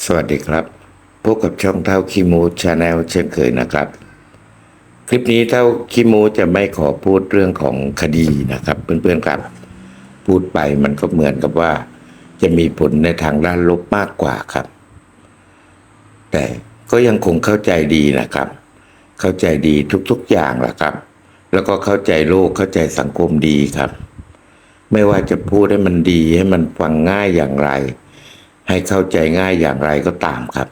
สวัสดีครับ พบกับช่องเท่าคีมูชาแนลเช่นเคยนะครับ คลิปนี้เท่าคีมูจะไม่ขอพูดเรื่องของคดีนะครับ เพื่อนๆครับ พูดไปมันก็เหมือนกับว่า จะมีผลในทางด้านลบมากกว่าครับ แต่ก็ยังคงเข้าใจดีนะครับ เข้าใจดีทุกๆอย่างแหละครับ แล้วก็เข้าใจโลกเข้าใจสังคมดีครับ ไม่ว่าจะพูดให้มันดีให้มันฟังง่ายอย่างไร ให้เข้าใจง่ายอย่างไรก็ตามครับ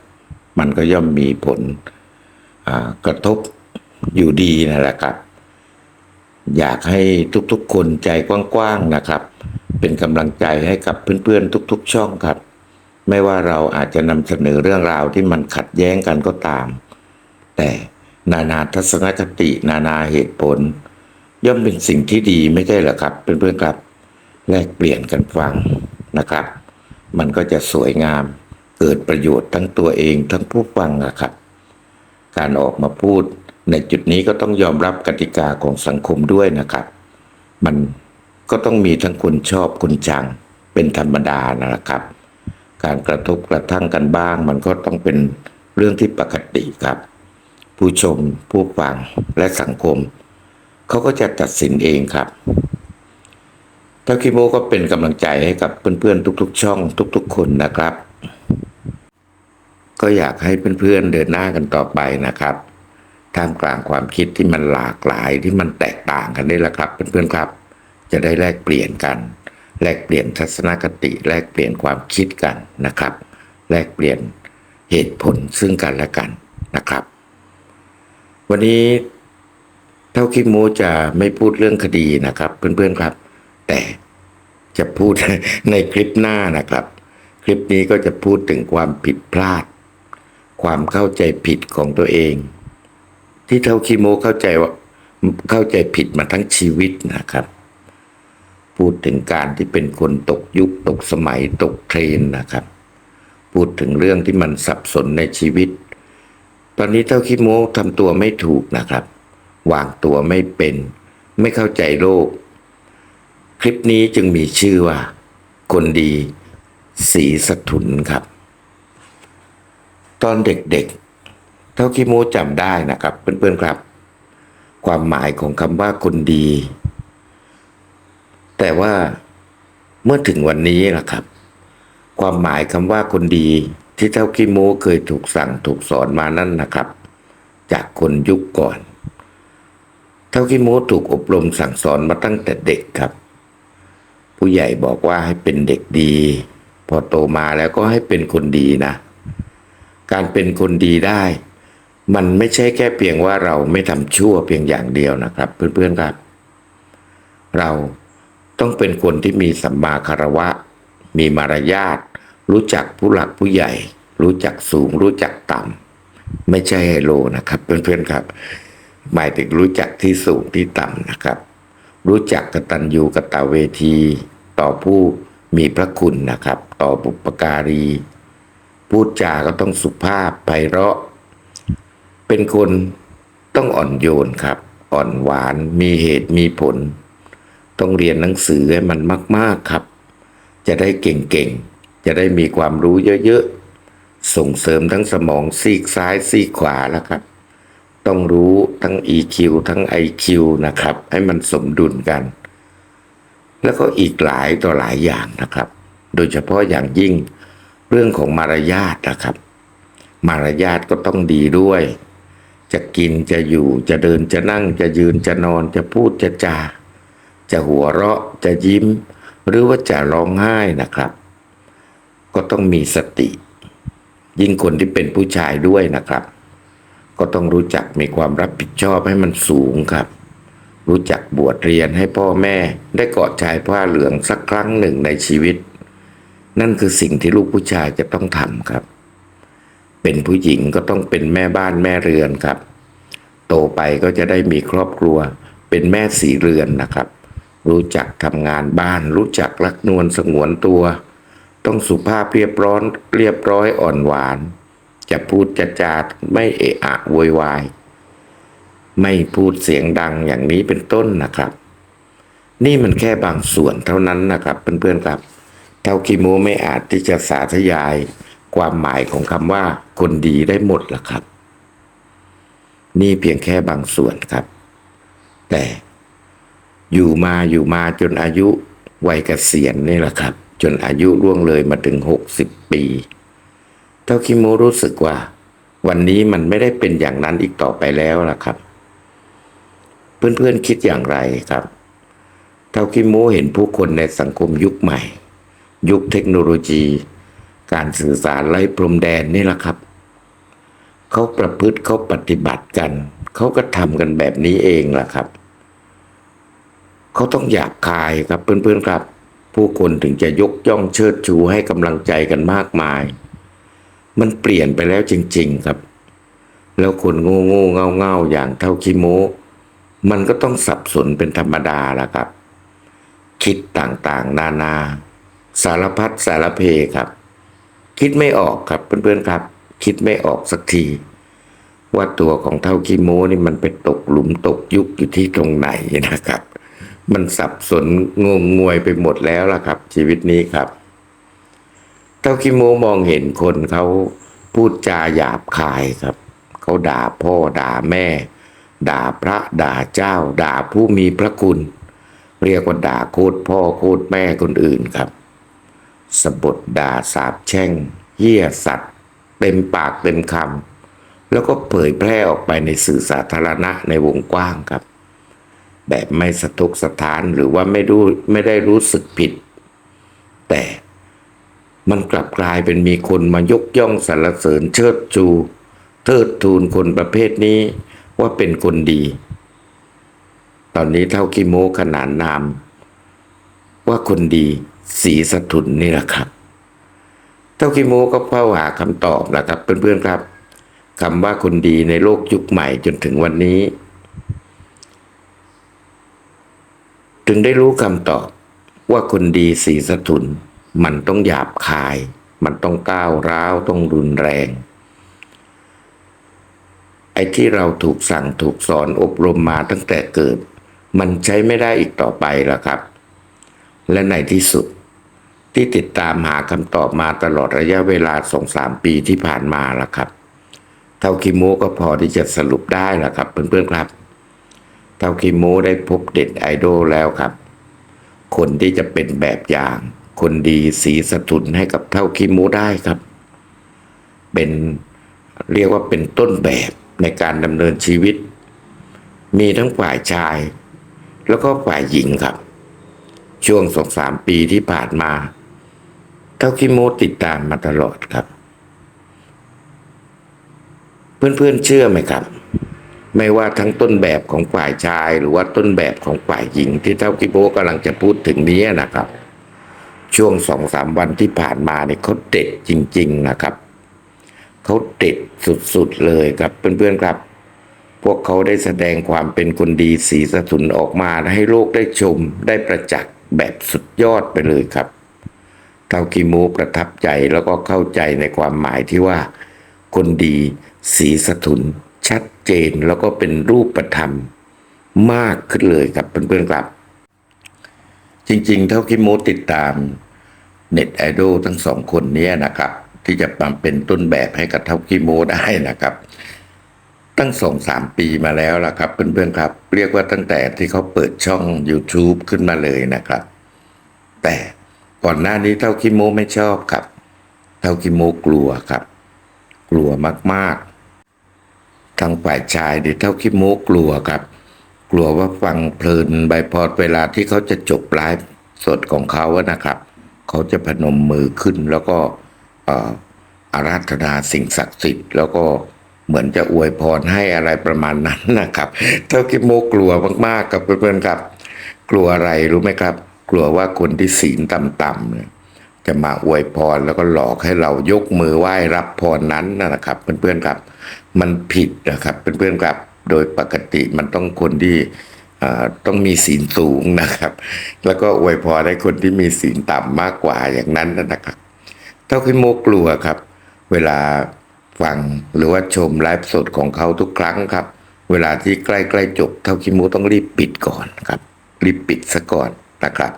มันก็ย่อมมีผลกระทบอยู่ดีนั่นแหละครับ อยากให้ทุกๆคนใจกว้างๆนะครับ เป็นกำลังใจให้กับเพื่อนๆ ทุกๆ ช่องครับ ไม่ว่าเราอาจจะนำเสนอเรื่องราวที่มันขัดแย้งกันก็ตาม แต่นานาทัศนคติ นานาเหตุผล ย่อมเป็นสิ่งที่ดีไม่ใช่หรอครับเพื่อนๆครับ แลกเปลี่ยนกันฟังนะครับ มันก็จะสวยงาม เกิดประโยชน์ทั้งตัวเองทั้งผู้ฟังนะครับ การออกมาพูดในจุดนี้ก็ต้องยอมรับกติกาของสังคมด้วยนะครับ มันก็ต้องมีทั้งคนชอบคนชังเป็นธรรมดานะครับ การกระทบกระทั่งกันบ้าง มันก็ต้องเป็นเรื่องที่ปกติครับ ผู้ชมผู้ฟังและสังคม เขาก็จะตัดสินเองครับ ทาคิโมก็เป็นกำลังใจให้กับเพื่อนๆทุก ๆ ช่องทุก ๆ คนนะครับ ก็อยากให้เพื่อนๆเดินหน้ากันต่อไปนะครับท่ามกลางความคิดที่มันหลากหลายที่มันแตกต่างกันนี่แหละครับเพื่อนๆครับ จะได้แลกเปลี่ยนกัน แลกเปลี่ยนทัศนคติ แลกเปลี่ยนความคิดกันนะครับ แลกเปลี่ยนเหตุผลซึ่งกันและกันนะครับ วันนี้เท่าคิดโมจะไม่พูดเรื่องคดีนะครับ เพื่อนๆครับ แต่จะพูดในคลิปหน้านะครับ คลิปนี้ก็จะพูดถึงความผิดพลาด ความเข้าใจผิดของตัวเอง ที่เท่าคิโมเข้าใจว่าเข้าใจผิดมาทั้งชีวิตนะครับ พูดถึงการที่เป็นคนตกยุคตกสมัยตกเทรนนะครับ พูดถึงเรื่องที่มันสับสนในชีวิต ตอนนี้เท่าคิโมทำตัวไม่ถูกนะครับ วางตัวไม่เป็น ไม่เข้าใจโลก คลิปนี้จึงมีชื่อว่า คนดีสีสถุนครับ ตอนเด็กๆ เท่าที่โมจำได้นะครับ เพื่อนๆครับ ความหมายของคำว่าคนดี แต่ว่าเมื่อถึงวันนี้นะครับ ความหมายคำว่าคนดีที่เท่าคิโมเคยถูกสั่งถูกสอนมานั่นนะครับ จากคนยุคก่อน เท่าคิโมถูกอบรมสั่งสอนมาตั้งแต่เด็กครับ ผู้ใหญ่บอกว่าให้เป็นเด็กดี พอโตมาแล้วก็ให้เป็นคนดีนะ การเป็นคนดีได้ มันไม่ใช่แค่เพียงว่าเราไม่ทำชั่วเพียงอย่างเดียวนะครับ เพื่อนๆครับ เราต้องเป็นคนที่มีสัมมาคารวะ มีมารยาทรู้จักผู้หลักผู้ใหญ่ รู้จักสูง รู้จักต่ำไม่ใช่ไฮโลนะครับ เพื่อนๆครับ หมายถึงรู้จักที่สูงที่ต่ำนะครับ รู้จักกตัญญูกตเวที ต่อผู้มีพระคุณนะครับ ต่อบุปการี พูดจาก็ต้องสุภาพไพเราะ เป็นคนต้องอ่อนโยนครับ อ่อนหวานมีเหตุมีผล ต้องเรียนหนังสือให้มันมาก ๆครับ จะได้เก่งๆ จะได้มีความรู้เยอะๆ ส่งเสริมทั้งสมองซีกซ้ายซีกขวาแล้วครับ ต้องรู้ทั้ง EQ ทั้ง IQ นะครับ ให้มันสมดุลกัน แล้วก็อีกหลายต่อหลายอย่างนะครับ โดยเฉพาะอย่างยิ่งเรื่องของมารยาทนะครับ มารยาทก็ต้องดีด้วย จะกินจะอยู่จะเดินจะนั่งจะยืนจะนอนจะพูดจะจา จะหัวเราะจะยิ้ม หรือว่าจะร้องไห้นะครับ ก็ต้องมีสติ ยิ่งคนที่เป็นผู้ชายด้วยนะครับ ก็ต้องรู้จักมีความรับผิดชอบให้มันสูงครับ รู้จักบวชเรียนให้พ่อแม่ได้เกาะชายผ้าเหลืองสักครั้งหนึ่งในชีวิต นั่นคือสิ่งที่ลูกผู้ชายจะต้องทำครับ เป็นผู้หญิงก็ต้องเป็นแม่บ้านแม่เรือนครับ โตไปก็จะได้มีครอบครัว เป็นแม่สีเรือนนะครับ รู้จักทำงานบ้าน รู้จักรักนวลสงวนตัว ต้องสุภาพเรียบร้อยเรียบร้อยอ่อนหวาน จะพูดจะจาไม่เอะอะโวยวาย ไม่พูดเสียงดังอย่างนี้เป็นต้นนะครับ นี่มันแค่บางส่วนเท่านั้นนะครับเพื่อนๆครับเท่ากิโมไม่อาจที่จะสาธยายความหมายของคำว่าคนดีได้หมดละครับ นี่เพียงแค่บางส่วนครับ แต่อยู่มาอยู่มาจนอายุวัยเกษียณนี่แหละครับ จนอายุล่วงเลยมาถึงหกสิบปีาคิโมรู้สึกว่า วันนี้มันไม่ได้เป็นอย่างนั้นอีกต่อไปแล้วล่ะครับ เพื่อนๆคิดอย่างไรครับ เท่าคิโมเห็นผู้คนในสังคมยุคใหม่ ยุคเทคโนโลยี การสื่อสารไร้พรมแดนนี่แหละครับ เขาประพฤติเขาปฏิบัติกัน เขาก็ทำกันแบบนี้เองล่ะครับ เขาต้องหยาบคายครับเพื่อนๆครับ ผู้คนถึงจะยกย่องเชิดชูให้กำลังใจกันมากมาย มันเปลี่ยนไปแล้วจริง ๆครับ แล้วคนโง่โง่เง่าเง่าอย่างเท่าคิโมมันก็ต้องสับสนเป็นธรรมดาล่ะครับ คิดต่างๆ นานา สารพัดสารเพครับ คิดไม่ออกครับเพื่อนๆครับ คิดไม่ออกสักที ว่าตัวของเท่าคิโมนี่มันไปตกหลุมตกยุคอยู่ที่ตรงไหนนะครับ มันสับสนงงงวยไปหมดแล้วล่ะครับ ชีวิตนี้ครับ เท่าคิโมมองเห็นคนเขาพูดจาหยาบคายครับ เขาด่าพ่อด่าแม่ ด่าพระด่าเจ้า ด่าผู้มีพระคุณ เรียกว่าด่าโคตรพ่อโคตรแม่คนอื่นครับ สบทด่าสาบแช่งเหี้ยสัตว์ เต็มปากเต็มคำแล้วก็เผยแพร่ออกไปในสื่อสาธารณะในวงกว้างครับ แบบไม่สะทกสถานหรือว่าไม่รู้ไม่ได้รู้สึกผิด แต่ มันกลับกลายเป็นมีคนมายกย่องสรรเสริญเชิดชู เทิดทูนคนประเภทนี้ว่าเป็นคนดี ตอนนี้เท่ากิโมขนานนาม ว่าคนดีสีสะทุนนี่แหละครับ เท่ากิโมก็เฝ้าหาคำตอบนะครับเพื่อนๆครับคำว่าคนดีในโลกยุคใหม่จนถึงวันนี้ ถึงได้รู้คำตอบว่าคนดีสีสะทุน มันต้องหยาบคาย มันต้องก้าวร้าวต้องรุนแรง ไอ้ที่เราถูกสั่งถูกสอนอบรมมาตั้งแต่เกิด มันใช้ไม่ได้อีกต่อไปแล้วครับ และในที่สุดที่ติดตามหาคำตอบมาตลอดระยะเวลาสองสามปีที่ผ่านมาละครับ เท่าคิโมก็พอที่จะสรุปได้ละครับเพื่อนๆครับ เท่าคิโมได้พบเด็ดไอดอลแล้วครับ คนที่จะเป็นแบบอย่าง คนดีสีสะทุนให้กับเท่าคิโมได้ครับ เป็นเรียกว่าเป็นต้นแบบในการดำเนินชีวิต มีทั้งฝ่ายชาย แล้วก็ฝ่ายหญิงครับ ช่วงสองสามปีที่ผ่านมา เท่าคิโมติดตามมาตลอดครับ เพื่อนๆเชื่อไหมครับ ไม่ว่าทั้งต้นแบบของฝ่ายชาย หรือว่าต้นแบบของฝ่ายหญิงที่เท่าคิโมกำลังจะพูดถึงนี้นะครับ ช่วงสองสามวันที่ผ่านมาเนี่ยเขาเด็ดจริง ๆนะครับเขาเด็ดสุดๆเลยครับเพื่อนๆครับ พวกเขาได้แสดงความเป็นคนดีสีสะทุนออกมาให้โลกได้ชมได้ประจักษ์แบบสุดยอดไปเลยครับเท่ากิมูประทับใจแล้วก็เข้าใจในความหมายที่ว่า คนดีสีสะทุนชัดเจนแล้วก็เป็นรูปธรรมมากขึ้นเลยครับเพื่อนๆครับ จริง ๆ เท่ากิมูติดตามเน็ตไอดอลทั้งสองคนนี้นะครับ ที่จะมาเป็นต้นแบบให้กับเท่ากิโมได้นะครับ ตั้งสองสามปีมาแล้วล่ะครับ เพื่อนๆครับ เรียกว่าตั้งแต่ที่เขาเปิดช่อง YouTube ขึ้นมาเลยนะครับ แต่ก่อนหน้านี้เท่าคิโมไม่ชอบครับ เท่าคิโมกลัวครับ กลัวมากๆทางฝ่ายชายเดี๋ยวเท่าคิโมกลัวครับ กลัวว่าฟังเพลินใบพอดเวลาที่เขาจะจบไลฟ์สดของเขาอะนะครับ เขาจะพนมมือขึ้นแล้วก็อาราธนาสิ่งศักดิ์สิทธิ์ แล้วก็เหมือนจะอวยพรให้อะไรประมาณนั้นนะครับ เท่าคิโมกลัวมากๆกับเพื่อนๆครับ กลัวอะไรรู้ไหมครับ กลัวว่าคนที่ศีลต่ำๆเนี่ยจะมาอวยพรแล้วก็หลอกให้เรายกมือไหว้รับพรนั้นนะครับ เพื่อนๆครับ มันผิดนะครับเพื่อนๆครับ โดยปกติมันต้องคนที่ต้องมีศีลสูงนะครับ แล้วก็อวยพรให้คนที่มีศีลต่ำมากกว่าอย่างนั้นนะครับ เท่าคิโมกลัวครับ เวลาฟังหรือว่าชมไลฟ์สดของเขาทุกครั้งครับ เวลาที่ใกล้ๆจบเท่าคิโมต้องรีบปิดก่อนครับ รีบปิดซะก่อนนะครับ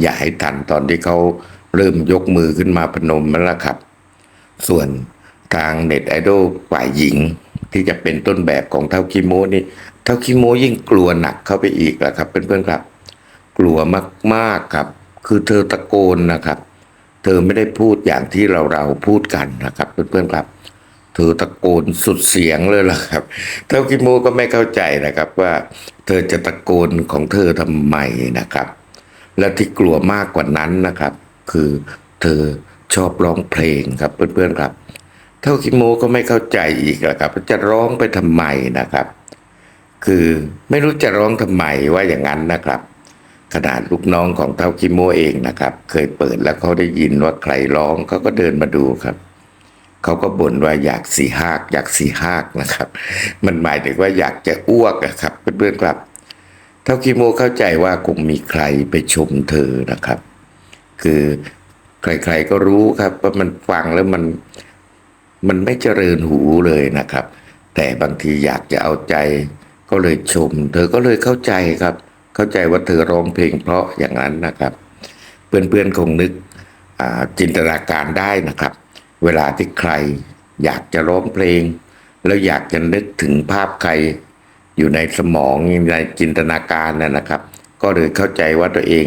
อย่าให้ทันตอนที่เขาเริ่มยกมือขึ้นมาพนมนั่นแหละครับ ส่วนทางเน็ตไอดอลฝ่ายหญิง ที่จะเป็นต้นแบบของเท่าคิโมนี่เท่าคิโมยิ่งกลัวหนักเข้าไปอีกแหละครับเพื่อนๆครับ กลัวมากๆครับ คือเธอตะโกนนะครับ เธอไม่ได้พูดอย่างที่เราเราๆพูดกันนะครับ เพื่อนๆครับ เธอตะโกนสุดเสียงเลยล่ะครับ เท่าคิโมก็ไม่เข้าใจนะครับว่า เธอจะตะโกนของเธอทำไมนะครับ และที่กลัวมากกว่านั้นนะครับ คือเธอชอบร้องเพลงครับเพื่อนๆครับ เท่าคิโมก็ไม่เข้าใจอีกแล้วครับจะร้องไปทำไมนะครับ คือไม่รู้จะร้องทำไมว่าอย่างนั้นนะครับ ขนาดลูกน้องของเท่าคิโมเองนะครับ เคยเปิดแล้วเขาได้ยินว่าใครร้องเขาก็เดินมาดูครับเขาก็บ่นว่าอยากสีหาก อยากสีหากนะครับ มันหมายถึงว่าอยากจะอ้วกอะครับเพื่อนๆครับ เท่าคิโมเข้าใจว่าคงมีใครไปชมเธอนะครับ คือใครๆก็รู้ครับว่ามันฟังแล้วมัน มันไม่เจริญหูเลยนะครับ แต่บางทีอยากจะเอาใจ ก็เลยชม เธอก็เลยเข้าใจครับ เข้าใจว่าเธอร้องเพลงเพราะอย่างนั้นนะครับ เพื่อนๆคงนึกจินตนาการได้นะครับ เวลาที่ใครอยากจะร้องเพลง แล้วอยากจะนึกถึงภาพใครอยู่ในสมองในจินตนาการนะนะครับ ก็เลยเข้าใจว่าตัวเอง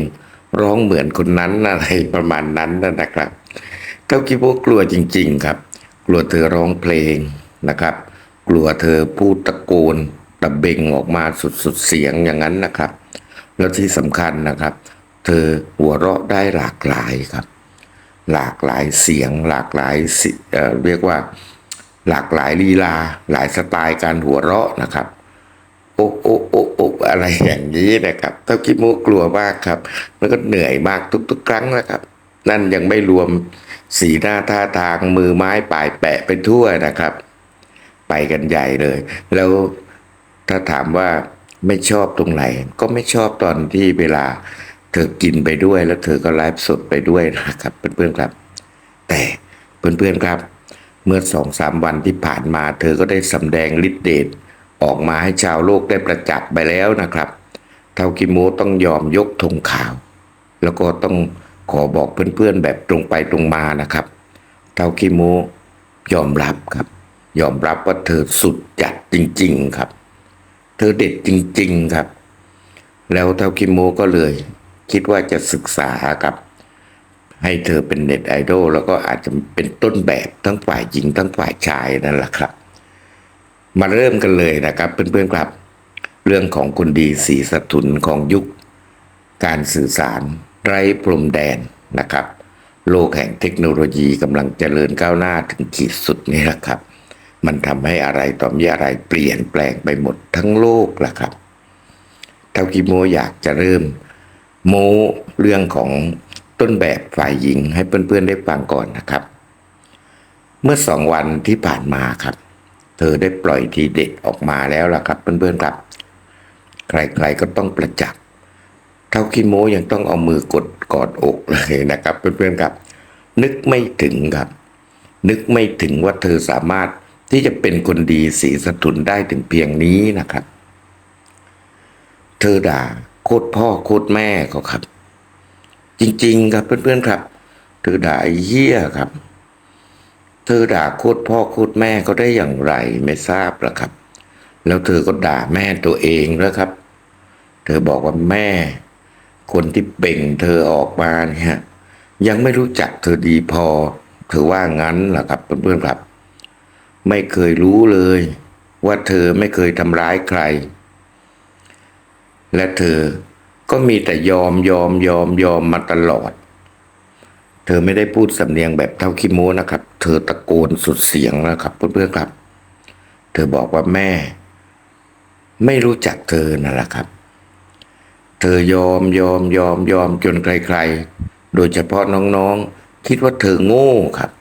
ร้องเหมือนคนนั้นอะไรประมาณนั้นนะครับเท่าคิดว่ากลัวจริง ๆ ครับ กลัวเธอร้องเพลงนะครับ กลัวเธอพูดตะโกนตะเบงออกมาสุดๆเสียงอย่างนั้นนะครับ แล้วที่สำคัญนะครับ เธอหัวเราะได้หลากหลายครับ หลากหลายเสียง หลากหลายเเรียกว่า หลากหลายลีลา หลายสไตล์การหัวเราะนะครับโอ๊ะโอ๊ะโอ๊ะโอ๊ะอะไรอย่างนี้นะครับเท่าคิดมุกลัวมากครับ แล้วก็เหนื่อยมากทุก ๆ ครั้งนะครับ นั่นยังไม่รวม สีหน้าท่าทางมือไม้ปลายแปะไปทั่วนะครับ ไปกันใหญ่เลย แล้วถ้าถามว่าไม่ชอบตรงไหน ก็ไม่ชอบตอนที่เวลา เธอกินไปด้วยแล้วเธอก็ไลฟ์สดไปด้วยนะครับ เพื่อนๆครับ แต่เพื่อนๆครับ เมื่อสองสามวันที่ผ่านมา เธอก็ได้สำแดงฤทธิ์เดชออกมาให้ชาวโลกได้ประจักษ์ไปแล้วนะครับ เทากิโมต้องยอมยกธงขาว แล้วก็ต้อง ขอบอกเพื่อนๆแบบตรงไปตรงมานะครับเทากิโมยอมรับครับ ยอมรับว่าเธอสุดจัดจริง ๆครับ เธอเด็ดจริง ๆครับ แล้วเทากิโมก็เลย คิดว่าจะศึกษากับ ให้เธอเป็นเน็ตไอดอลแล้วก็อาจจะเป็นต้นแบบทั้งฝ่ายหญิงทั้งฝ่ายชายนั่นแหละครับ มาเริ่มกันเลยนะครับเพื่อนๆครับ เรื่องของคุณดีสีสถุนของยุคการสื่อสาร ไร้พรมแดนนะครับ โลกแห่งเทคโนโลยีกำลังเจริญก้าวหน้าถึงขีดสุดนี่แหละครับ มันทำให้อะไรต่อมีอะไรเปลี่ยนแปลงไปหมดทั้งโลกแหละครับเท่ากิโมอยากจะเริ่ม โมเรื่องของต้นแบบฝ่ายหญิงให้เพื่อนๆได้ฟังก่อนนะครับ เมื่อสองวันที่ผ่านมาครับ เธอได้ปล่อยทีเด็ดออกมาแล้วล่ะครับ เพื่อนๆครับ ใครๆก็ต้องประจักษ์ เท่าคิโมยังต้องเอามือกดกอดอกเลยนะครับเพื่อนๆครับ นึกไม่ถึงครับ นึกไม่ถึงว่าเธอสามารถที่จะเป็นคนดีสีสถุนได้ถึงเพียงนี้นะครับ เธอด่าโคตรพ่อโคตรแม่เขาครับ จริง ๆ ครับเพื่อนๆครับ เธอด่าเหี้ยครับ เธอด่าโคตรพ่อโคตรแม่เขาได้อย่างไรไม่ทราบละครับ แล้วเธอก็ด่าแม่ตัวเองแล้วครับ เธอบอกว่าแม่ คนที่เบ่งเธอออกมาเนี่ยยังไม่รู้จักเธอดีพอเธอว่างั้นล่ะครับเพื่อนๆครับ ไม่เคยรู้เลย ว่าเธอไม่เคยทำร้ายใคร และเธอก็มีแต่ยอมยอมยอมยอมมาตลอด เธอไม่ได้พูดสำเนียงแบบเท่าคิโมนะครับ เธอตะโกนสุดเสียงนะครับเพื่อนๆครับ เธอบอกว่าแม่ ไม่รู้จักเธอนั่นแหละครับ เธอยอมยอมยอมยอมจนใครๆ โดยเฉพาะน้องๆ คิดว่าเธอโง่ครับ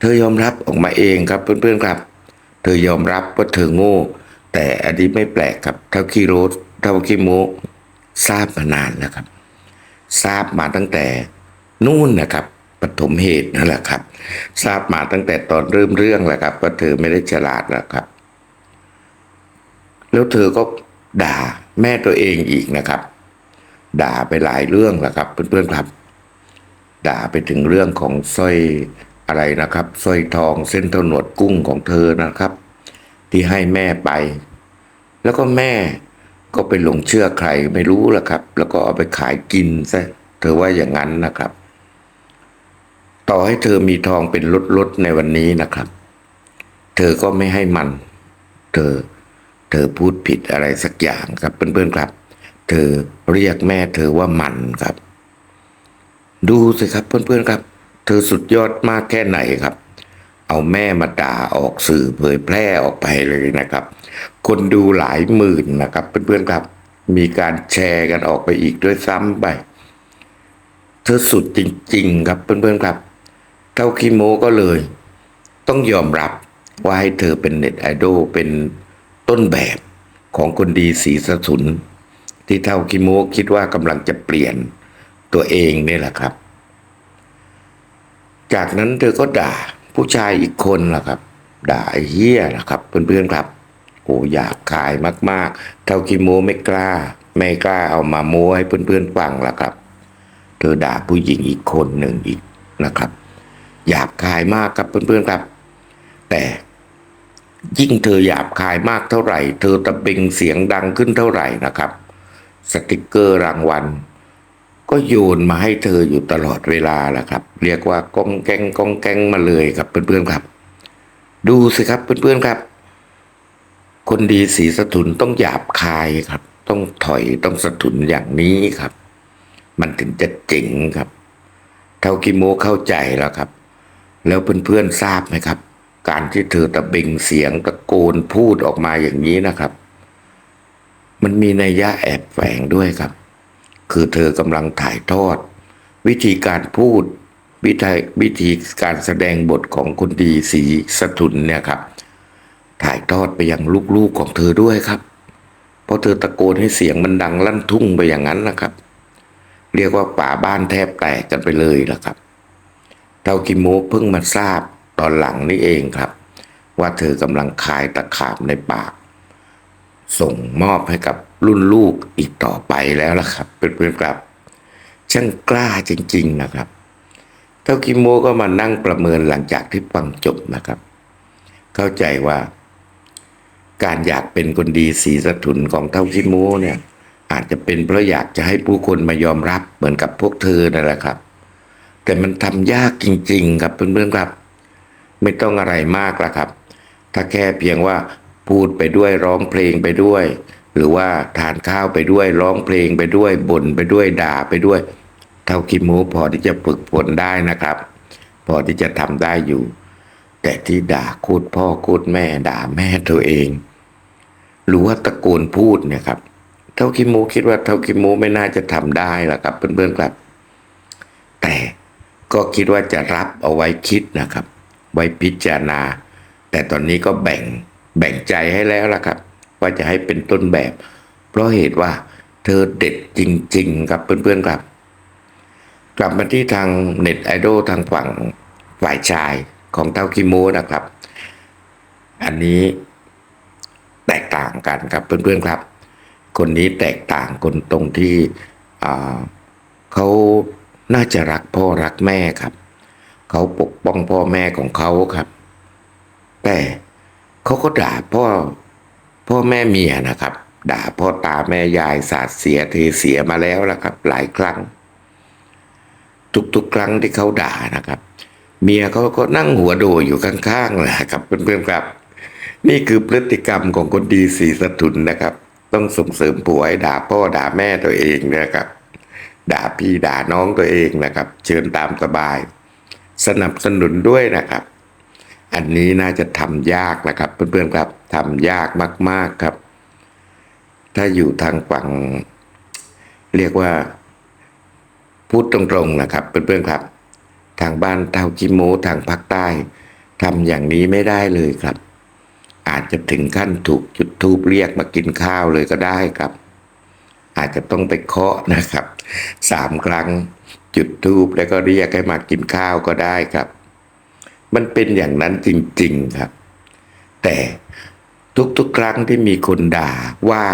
เธอยอมรับออกมาเองครับเพื่อนๆครับ เธอยอมรับว่าเธอโง่ แต่อันนี้ไม่แปลกครับเท่าคีโรสเท่าคีโมทราบมานานแล้วครับ ทราบมาตั้งแต่นู่นนะครับปฐมเหตุนั่นแหละครับ ทราบมาตั้งแต่ตอนเริ่มเรื่องแหละครับว่าเธอไม่ได้ฉลาดแล้วครับ แล้วเธอก็ ด่าแม่ตัวเองอีกนะครับ ด่าไปหลายเรื่องแหละครับ เพื่อนๆครับ ด่าไปถึงเรื่องของสร้อยอะไรนะครับสร้อยทองเส้นเท่าหนวดกุ้งของเธอนะครับ ที่ให้แม่ไป แล้วก็แม่ก็ไปหลงเชื่อใครไม่รู้ละครับ แล้วก็เอาไปขายกินซะเธอว่าอย่างนั้นนะครับ ต่อให้เธอมีทองเป็นลดๆในวันนี้นะครับ เธอก็ไม่ให้มัน เธอ ธอพูดผิดอะไรสักอย่างครับเพื่อนๆครับ เธอเรียกแม่เธอว่ามันครับ ดูสิครับเพื่อนๆครับ เธอสุดยอดมากแค่ไหนครับ เอาแม่มาด่าออกสื่อเผยแพร่ออกไปเลยนะครับ คนดูหลายหมื่นนะครับ เพื่อนๆครับ มีการแชร์กันออกไปอีกด้วยซ้ำไปเธอสุดจริง ๆ ครับเพื่อนๆครับเท่าคิโมก็เลย ต้องยอมรับว่าให้เธอเป็นเน็ตไอดอลเป็น ต้นแบบของคนดีสีสะทุน ที่เท่าคิโมคิดว่ากำลังจะเปลี่ยนตัวเองนี่แหละครับ จากนั้นเธอก็ด่าผู้ชายอีกคนล่ะครับ ด่าไอ้เฮี้ยนะครับ เพื่อนๆครับโอ้หยาบคายมากๆ เท่าคิโมไม่กล้า ไม่กล้าเอามาโม้ให้เพื่อนๆฟังล่ะครับ เธอด่าผู้หญิงอีกคนหนึ่งอีกนะครับหยาบคายมากครับเพื่อนๆครับ แต่ ยิ่งเธอหยาบคายมากเท่าไหร่ เธอตะเบงเสียงดังขึ้นเท่าไหร่นะครับ สติกเกอร์รางวัล ก็โยนมาให้เธออยู่ตลอดเวลาแหละครับ เรียกว่ากองแกงกองแกงมาเลยครับเพื่อนๆครับ ดูสิครับเพื่อนๆครับ คนดีสีสะทุนต้องหยาบคายครับ ต้องถอยต้องสะทุนอย่างนี้ครับ มันถึงจะเจ๋งครับ เท่ากิโมเข้าใจแล้วครับ แล้วเพื่อนๆทราบไหมครับ การที่เธอตะเบงเสียงตะโกนพูดออกมาอย่างนี้นะครับ มันมีนัยยะแอบแฝงด้วยครับ คือเธอกำลังถ่ายทอด วิธีการพูดวิธีวิธีการแสดงบทของคนดีสีสะทุนเนี่ยครับ ถ่ายทอดไปยังลูกๆของเธอด้วยครับ เพราะเธอตะโกนให้เสียงมันดังลั่นทุ่งไปอย่างนั้นนะครับ เรียกว่าป่าบ้านแทบแตกกันไปเลยล่ะครับเทากิโมเพิ่งมาทราบ ตอนหลังนี่เองครับ ว่าเธอกำลังคายตะขาบในปาก ส่งมอบให้กับรุ่นลูกอีกต่อไปแล้วล่ะครับเพื่อนๆครับช่างกล้าจริง ๆนะครับเท่ากิโมก็มานั่งประเมินหลังจากที่ฟังจบนะครับ เข้าใจว่าการอยากเป็นคนดีสีสะทุนของเท่ากิโมเนี่ยอาจจะเป็นเพราะอยากจะให้ผู้คนมายอมรับเหมือนกับพวกเธอนั่นแหละครับ แต่มันทำยากจริง ๆ ครับเพื่อนๆครับ ไม่ต้องอะไรมากละครับ ถ้าแค่เพียงว่าพูดไปด้วยร้องเพลงไปด้วย หรือว่าทานข้าวไปด้วยร้องเพลงไปด้วยบ่นไปด้วยด่าไปด้วย เท่ากิโมพอที่จะฝึกฝนได้นะครับ พอที่จะทำได้อยู่ แต่ที่ด่าคูดพ่อคูดแม่ด่าแม่ตัวเอง หรือว่าตะโกนพูดเนี่ยครับเท่ากิโมคิดว่าเท่ากิโมไม่น่าจะทำได้หรอกครับเพื่อนๆครับ แต่ก็คิดว่าจะรับเอาไว้คิดนะครับ ไว้พิจารณา แต่ตอนนี้ก็แบ่งแบ่งใจให้แล้วล่ะครับ ว่าจะให้เป็นต้นแบบ เพราะเหตุว่าเธอเด็ดจริง ๆ ครับเพื่อนๆครับ กลับมาที่ทางเน็ตไอดอลทางฝั่งฝ่ายชายของเต้าคิโมนะครับ อันนี้แตกต่างกันครับเพื่อนๆครับ คนนี้แตกต่างคนตรงที่เขาน่าจะรักพ่อรักแม่ครับ เขาปกป้องพ่อแม่ของเขาครับ แต่เขาก็ด่าพ่อพ่อแม่เมียนะครับ ด่าพ่อตาแม่ยายสาดเสียเทเสียมาแล้วละครับ หลายครั้ง ทุกๆครั้งที่เขาด่านะครับ เมียเขาก็นั่งหัวโดอยู่ข้างๆแหละครับเพื่อนๆครับ นี่คือพฤติกรรมของคนดีสีสะทุนนะครับ ต้องส่งเสริมผัวให้ด่าพ่อด่าแม่ตัวเองนะครับ ด่าพี่ด่าน้องตัวเองนะครับ เชิญตามสบาย สนับสนุนด้วยนะครับ อันนี้น่าจะทำยากนะครับ เพื่อนๆครับทำยากมาก ๆครับ ถ้าอยู่ทางฝั่งเรียกว่า พูดตรงๆนะครับ เพื่อนๆครับ ทางบ้านเท่ากิโมทางภาคใต้ทำอย่างนี้ไม่ได้เลยครับ อาจจะถึงขั้นถูกจุดทูบเรียกมากินข้าวเลยก็ได้ครับ อาจจะต้องไปเคาะนะครับสามครั้ง จุดทูบแล้วก็เรียกให้มากินข้าวก็ได้ครับ มันเป็นอย่างนั้นจริงๆครับ แต่ทุกๆครั้งที่มีคนด่าว่า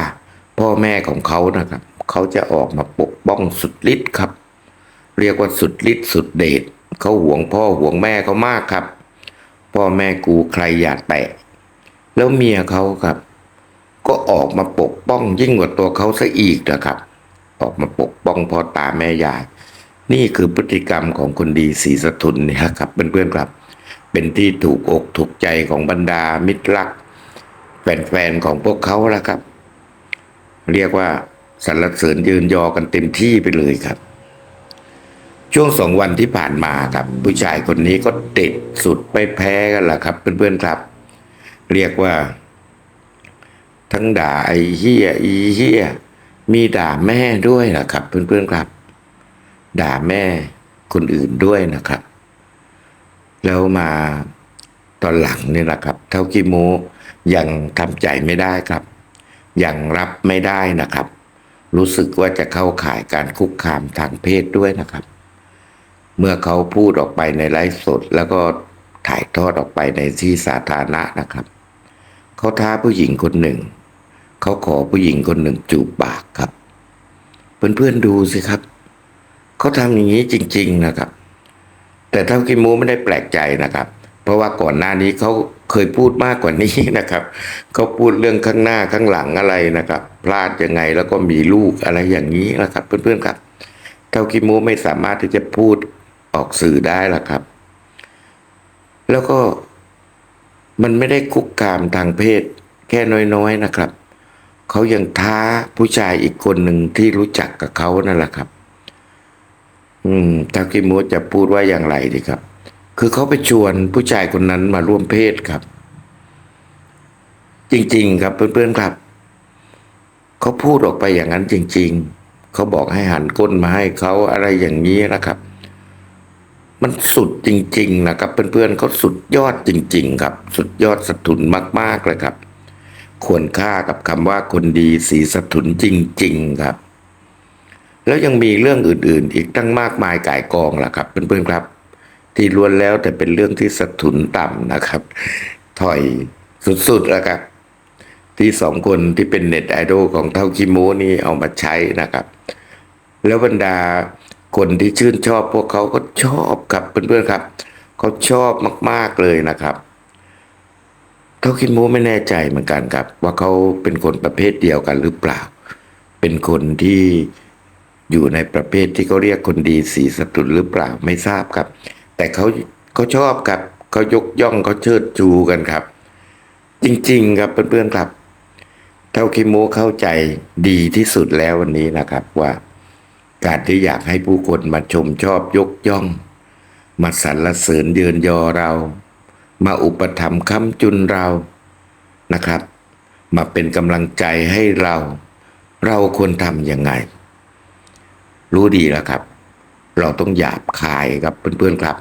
พ่อแม่ของเขานะครับ เขาจะออกมาปกป้องสุดฤทธิ์ครับ เรียกว่าสุดฤทธิ์สุดเดชเขาห่วงพ่อห่วงแม่เขามากครับ พ่อแม่กูใครอย่าแตะ แล้วเมียเขาครับ ก็ออกมาปกป้องยิ่งกว่าตัวเขาซะอีกนะครับ ออกมาปกป้องพ่อตาแม่ยาย นี่คือพฤติกรรมของคนดีศรีสถุนนี่ยครับเพื่อนๆครับ เป็นที่ถูกอกถูกใจของบรรดามิตรรัก แฟนๆของพวกเขาแล้วครับ เรียกว่าสรรเสริญยืนยอกันเต็มที่ไปเลยครับ ช่วงสองวันที่ผ่านมาครับ ผู้ชายคนนี้ก็เด็ดสุดไม่แพ้กันล่ะครับ เพื่อนๆครับ เรียกว่า ทั้งด่าไอ้เฮียอีเฮียมีด่าแม่ด้วยนะครับ เพื่อนๆครับ ด่าแม่คนอื่นด้วยนะครับ แล้วมาตอนหลังนี่แหละครับ เท่ากิโมยังทำใจไม่ได้ครับ ยังรับไม่ได้นะครับ รู้สึกว่าจะเข้าข่ายการคุกคามทางเพศด้วยนะครับ เมื่อเขาพูดออกไปในไลฟ์สด แล้วก็ถ่ายทอดออกไปในที่สาธารณะนะครับ เขาท้าผู้หญิงคนหนึ่ง เขาขอผู้หญิงคนหนึ่งจูบปากครับ เพื่อนๆดูสิครับ เขาทำอย่างนี้จริง ๆนะครับ แต่เท่ากิมูไม่ได้แปลกใจนะครับ เพราะว่าก่อนหน้านี้เขาเคยพูดมากกว่านี้นะครับเขาพูดเรื่องข้างหน้าข้างหลังอะไรนะครับ พลาดยังไงแล้วก็มีลูกอะไรอย่างนี้นะครับ เพื่อนๆครับ เท่ากิมูไม่สามารถที่จะพูดออกสื่อได้ละครับ แล้วก็มันไม่ได้คุกคามทางเพศแค่น้อยๆนะครับ เขายังท้าผู้ชายอีกคนหนึ่งที่รู้จักกับเขานั่นแหละครับ อืมทากิมูจะพูดว่าอย่างไรดีครับ คือเขาไปชวนผู้ชายคนนั้นมาร่วมเพศครับ จริง ๆ ครับเพื่อนๆครับเขาพูดออกไปอย่างนั้นจริง ๆ เขาบอกให้หันก้นมาให้เขาอะไรอย่างนี้นะครับ มันสุดจริง ๆ นะครับ เพื่อนๆเขาสุดยอดจริง ๆ ครับ สุดยอดสะทุนมาก ๆเลยครับ ควรค่ากับคำว่าคนดีสีสะทุนจริง ๆ ครับ แล้วยังมีเรื่องอื่น ๆ อีกตั้งมากมายก่ายกองล่ะครับเพื่อนๆครับ ที่ล้วนแล้วแต่เป็นเรื่องที่สะทุนต่ำนะครับ ถอยสุดๆแล้วครับ ที่สองคนที่เป็นเน็ตไอดอลของเท่าคิโมนี่เอามาใช้นะครับ แล้วบรรดาคนที่ชื่นชอบพวกเขาก็ชอบครับเพื่อนๆครับเขาชอบมาก ๆเลยนะครับเท่าคิโมไม่แน่ใจเหมือนกันครับ ว่าเขาเป็นคนประเภทเดียวกันหรือเปล่า เป็นคนที่ อยู่ในประเภทที่เขาเรียกคนดีสีสตุนหรือเปล่าไม่ทราบครับ แต่เขาเขาชอบครับเขายกย่องเขาเชิดชูกันครับ จริงๆครับเพื่อนๆครับ เท่าคิโมเข้าใจดีที่สุดแล้ววันนี้นะครับว่า การที่อยากให้ผู้คนมาชมชอบยกย่อง มาสรรเสริญเยือนยอเรา มาอุปถัมภ์ค้ำจุนเรานะครับ มาเป็นกำลังใจให้เรา เราควรทำยังไง รู้ดีแล้วครับ เราต้องหยาบคายครับเพื่อนๆครับ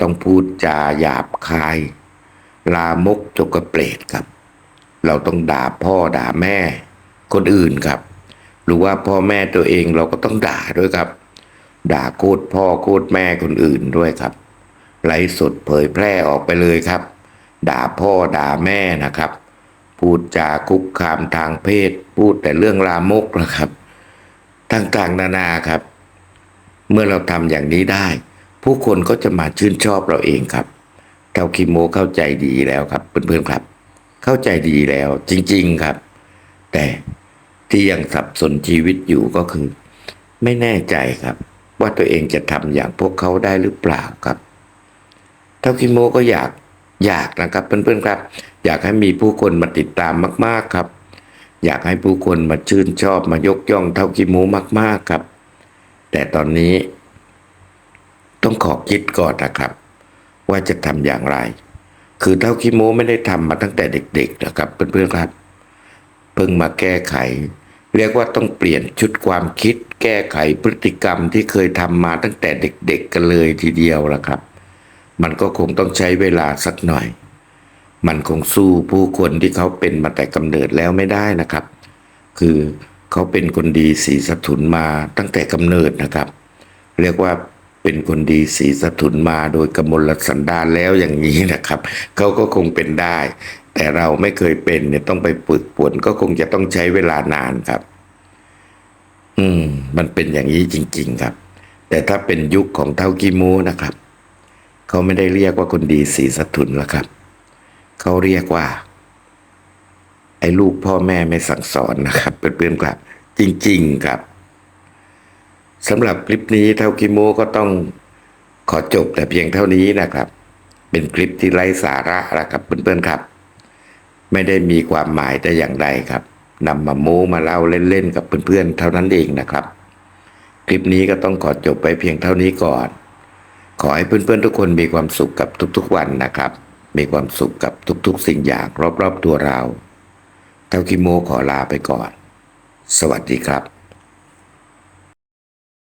ต้องพูดจาหยาบคาย ลามกจกกระเปรตครับ เราต้องด่าพ่อด่าแม่คนอื่นครับ หรือว่าพ่อแม่ตัวเองเราก็ต้องด่าด้วยครับ ด่าโคตรพ่อโคตรแม่คนอื่นด้วยครับไลฟ์สดเผยแพร่ออกไปเลยครับ ด่าพ่อด่าแม่นะครับ พูดจาคุกคามทางเพศ พูดแต่เรื่องลามกนะครับ ต่างๆ นานาครับ เมื่อเราทำอย่างนี้ได้ ผู้คนก็จะมาชื่นชอบเราเองครับเท่าคิโมเข้าใจดีแล้วครับเพื่อนๆครับ เข้าใจดีแล้วจริง ๆครับ แต่ที่ยังสับสนชีวิตอยู่ก็คือ ไม่แน่ใจครับ ว่าตัวเองจะทำอย่างพวกเขาได้หรือเปล่าครับเท่าคิโมก็อยากอยากนะครับเพื่อนๆครับ อยากให้มีผู้คนมาติดตามมาก ๆครับ อยากให้ผู้คนมาชื่นชอบมายกย่องเท่าคิโมมาก ๆครับ แต่ตอนนี้ ต้องขอคิดก่อนนะครับ ว่าจะทำอย่างไร คือเท่าคิโมไม่ได้ทำมาตั้งแต่เด็ก ๆ นะครับ เพื่อนๆครับ เพิ่งมาแก้ไข เรียกว่าต้องเปลี่ยนชุดความคิด แก้ไขพฤติกรรมที่เคยทำมาตั้งแต่เด็ก ๆ กันเลยทีเดียวละครับ มันก็คงต้องใช้เวลาสักหน่อย มันคงสู้ผู้คนที่เขาเป็นมาแต่กำเนิดแล้วไม่ได้นะครับ คือเขาเป็นคนดีสีสถุนมาตั้งแต่กำเนิดนะครับ เรียกว่าเป็นคนดีสีสถุนมาโดยกมลสันดานแล้วอย่างนี้นะครับเขาก็คงเป็นได้ แต่เราไม่เคยเป็นเนี่ยต้องไปฝึกฝนก็คงจะต้องใช้เวลานานครับ อืม มันเป็นอย่างนี้จริง ๆ ครับ แต่ถ้าเป็นยุคของเท่ากิโมนะครับเขาไม่ได้เรียกว่าคนดีสีสถุนแล้วครับ เขาเรียกว่า ไอ้ลูกพ่อแม่ไม่สั่งสอนนะครับเพื่อนๆครับ จริง ๆครับสำหรับคลิปนี้เท่ากิโมก็ต้องขอจบแต่เพียงเท่านี้นะครับ เป็นคลิปที่ไร้สาระนะครับเพื่อนๆครับ ไม่ได้มีความหมายแต่อย่างใดครับนำมาโม้มาเล่าเล่นๆกับเพื่อนๆเท่านั้นเองนะครับ คลิปนี้ก็ต้องขอจบไปเพียงเท่านี้ก่อน ขอให้เพื่อนๆทุกคนมีความสุขกับทุกๆวันนะครับ มีความสุขกับทุกๆ สิ่งอย่างรอบๆตัวเราเท่าคิโมขอลาไปก่อน สวัสดีครับ